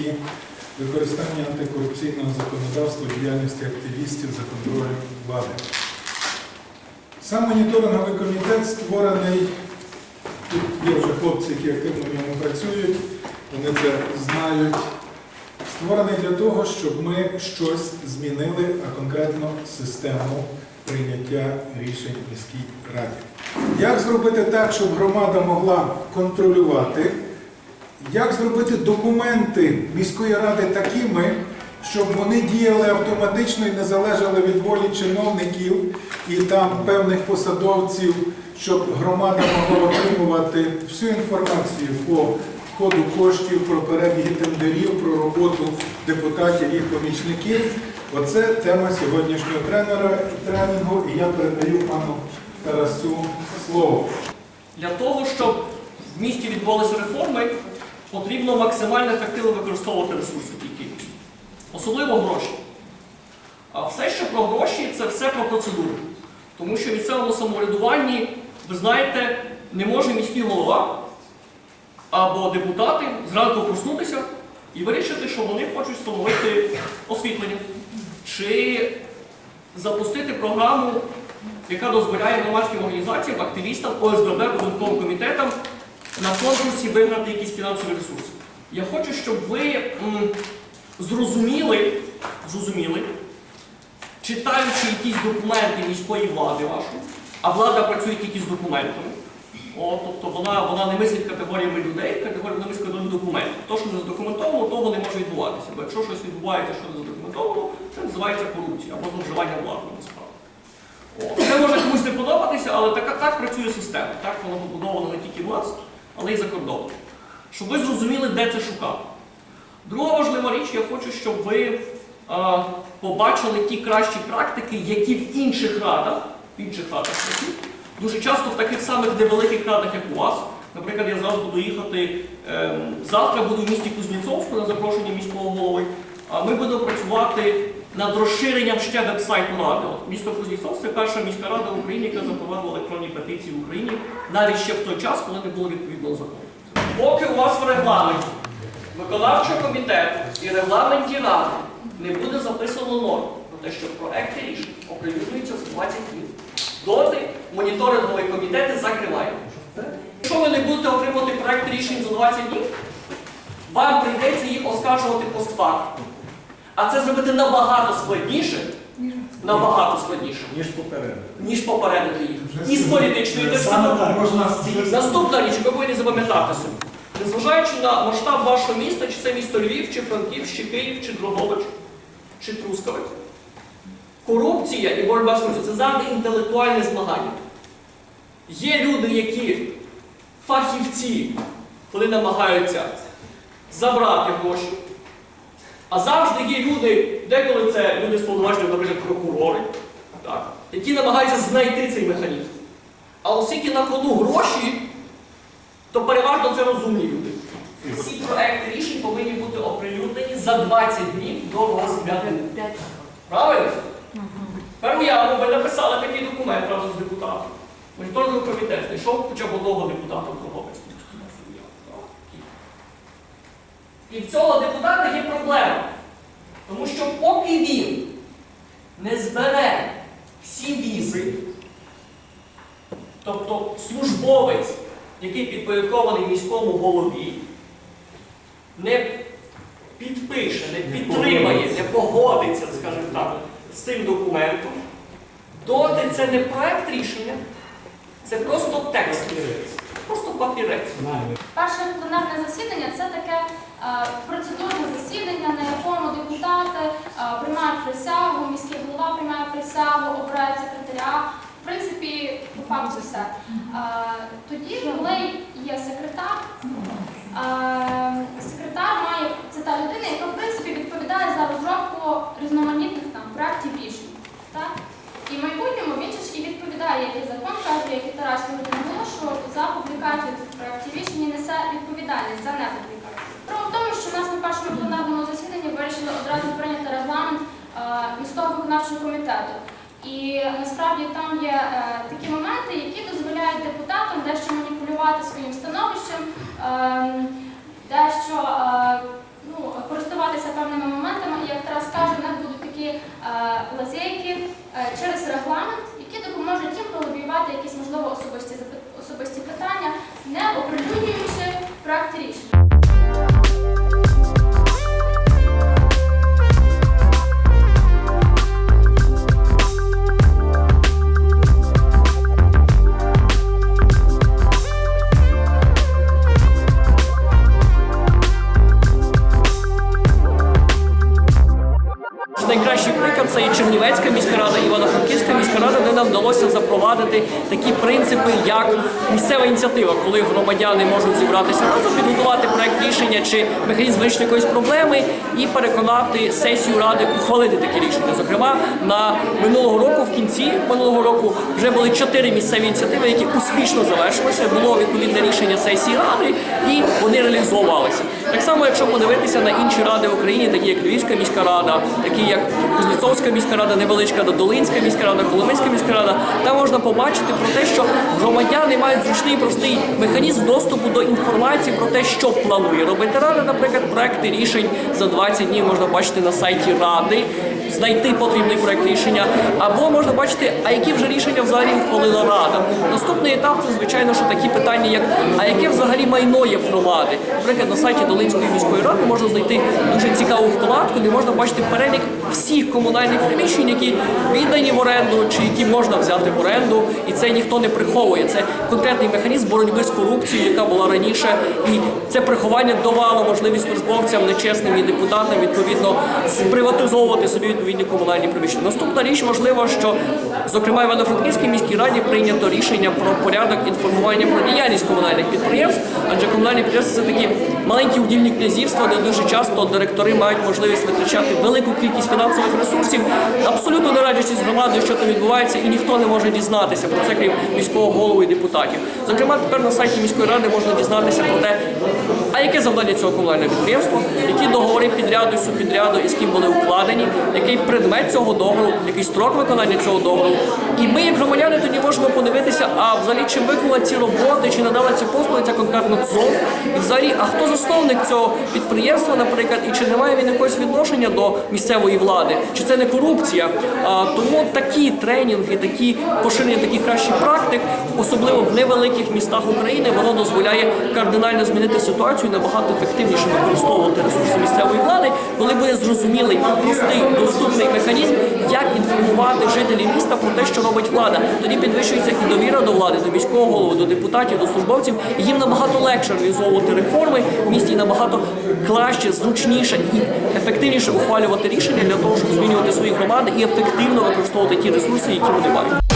корупції, використання антикорупційного законодавства в діяльності активістів за контролем влади. Сам моніторинговий комітет створений, тут є вже хлопці, які активно в ньому працюють, вони це знають. Створений для того, щоб ми щось змінили, а конкретно систему прийняття рішень міській раді. Як зробити так, щоб громада могла контролювати? Як зробити документи міської ради такими, щоб вони діяли автоматично і не залежали від волі чиновників і там певних посадовців, щоб громада могла отримувати всю інформацію по ходу коштів, про перебіги тендерів, про роботу депутатів і помічників. Оце тема сьогоднішнього тренера тренінгу, і я передаю пану Тарасу слово. Для того, щоб в місті відбулися реформи, потрібно максимально ефективно використовувати ресурси, є. Особливо гроші. А все, що про гроші, це все про процедуру. Тому що в місцевому самоврядуванні, ви знаєте, не може міський голова або депутати зранку проснутися і вирішити, що вони хочуть встановити освітлення. Чи запустити програму яка дозволяє громадським організаціям, активістам, ОСББ, податковим комітетам на конкурсі виграти якісь фінансові ресурси. Я хочу, щоб ви зрозуміли, зрозуміли, читаючи якісь документи міської влади вашої, а влада працює тільки з документами. О, тобто вона, вона не мислить категоріями людей, категоріями мислить категоріями документів. То, що не задокументовано, того не може відбуватися. Бо якщо щось відбувається, що не задокументовано, це називається корупція або зловживання владою насправді. Це може комусь не подобатися, але така, так працює система. Так вона побудована не тільки в але й за кордоном. Щоб ви зрозуміли, де це шукати. Друга важлива річ, я хочу, щоб ви а, побачили ті кращі практики, які в інших радах, в інших радах дуже часто в таких самих невеликих радах, як у вас. Наприклад, я зараз буду їхати ем, завтра, буду в місті Кузнєцовську на запрошення міського голови. А ми будемо працювати над розширенням ще веб-сайту ради. От місто Кузнєцов це перша міська рада в Україні, яка запровадила електронні петиції в Україні, навіть ще в той час, коли не було відповідного закону. Поки у вас в регламенті виконавчого комітету і регламенті ради не буде записано норм про те, що проекти рішень оприлюднюються за 20 днів. Доти моніторингові комітети закривають. Якщо ви не будете отримувати проекти рішень за 20 днів, вам прийдеться їх оскаржувати постфактум. А це зробити набагато складніше, набагато складніше, ніж попередньо. ніж попередити їх. І з політичної. Можна Наступна річ, ви повинні запам'ятати собі. Незважаючи на масштаб вашого міста, чи це місто Львів, чи Франків, чи Київ, чи Дрогобич, чи Трускавець, корупція і боротьба з корупцією це завжди інтелектуальне змагання. Є люди, які фахівці, коли намагаються забрати гроші. А завжди є люди, деколи це люди з повноваженням, наприклад, прокурори, так, які намагаються знайти цей механізм. А оскільки на кону гроші, то переважно це розумні люди. Всі проекти рішень повинні бути оприлюднені за 20 днів до розгляду. Правильно? Тепер уявимо, ви написали такий документ разом з депутатом. Моніторинговий комітет знайшов хоча б одного депутата в Дрогобицькій. І в цього депутата є проблема. Тому що поки він не збере всі візи, тобто службовець, який підпорядкований міському голові, не підпише, не підтримає, не погодиться, скажімо так, з цим документом, доти це не проект рішення, це просто текст. Папірець. Перше пленарне засідання це таке е, процедурне засідання, на якому депутати е, приймають присягу, міський голова приймає присягу, обирає секретаря. В принципі, по факту все. Е, тоді, коли відповідальність за нетерпіка. Тому в тому, що в нас на першому пленарному засіданні вирішили одразу прийняти регламент е, міського виконавчого комітету. І насправді там є е, такі моменти, які дозволяють депутатам дещо маніпулювати своїм становищем, ем, дещо е, ну, користуватися певними моментами, і як Тарас каже, в них будуть такі лазейки через регламент. Найкращий приклад це і Чернівецька міська рада, Івано-Франківська міська рада, де нам вдалося запровадити такі принципи, як місцева ініціатива, коли громадяни можуть зібратися разом, підготувати проект рішення чи механізм вирішення якоїсь проблеми і переконати сесію ради ухвалити такі рішення. Зокрема, на минулого року, в кінці минулого року, вже були чотири місцеві ініціативи, які успішно завершилися. Було відповідне рішення сесії ради, і вони реалізовувалися. Так само, якщо подивитися на інші ради в Україні, такі як Львівська міська рада, такі як Кузнєцовська міська рада, Невеличка Долинська міська рада, Коломийська міська рада, там можна побачити про те, що громадяни мають зручний простий механізм доступу до інформації про те, що планує робити рада. Наприклад, проекти рішень за 20 днів можна бачити на сайті ради, знайти потрібний проект рішення, або можна бачити, а які вже рішення взагалі ухвалила рада. Наступний етап це звичайно, що такі питання, як а яке взагалі майно є в громади. Наприклад, на сайті Долинської міської ради можна знайти дуже цікаву вкладку, де можна бачити перелік всіх комунальних приміщень, які віддані в оренду чи які можна взяти в оренду, і це ніхто не приховує. Це конкретний механізм боротьби з корупцією, яка була раніше, і це приховання давало можливість службовцям, нечесним і депутатам відповідно сприватизовувати собі відповідні комунальні приміщення. Наступна річ важлива, що зокрема Івано-Франківській міській раді прийнято рішення про порядок інформування про діяльність комунальних підприємств, адже комунальні підприємства це такі маленькі удільні князівства, де дуже часто директори мають можливість витрачати велику кількість фінансових ресурсів, абсолютно не радячись громадою, що там відбувається, і ніхто не може дізнатися про це, крім міського голови і депутатів. Зокрема, тепер на сайті міської ради можна дізнатися про те, а яке завдання цього комунального підприємства, які договори підряду, субпідряду і з ким були укладені, який предмет цього договору, який строк виконання цього договору. І ми, як громадяни, тоді можемо подивитися, а взагалі чи виконала ці роботи, чи надала ці послуги, ця конкретно ЦОВ, і взагалі, а хто засновник цього підприємства, наприклад, і чи не має він якогось відношення до місцевої влади, чи це не корупція. А, тому такі тренінги, такі поширення таких кращих практик, особливо в невеликих містах України, воно дозволяє кардинально змінити ситуацію, і набагато ефективніше використовувати ресурси місцевої влади, коли зрозумілий, простий, доступний механізм, як інформувати жителів міста про те, що робить влада. Тоді підвищується і довіра до влади, до міського голови, до депутатів, до службовців. Їм набагато легше реалізовувати реформи в місті набагато краще, зручніше і ефективніше ухвалювати рішення для того, щоб змінювати свої громади і ефективно використовувати ті ресурси, які вони мають.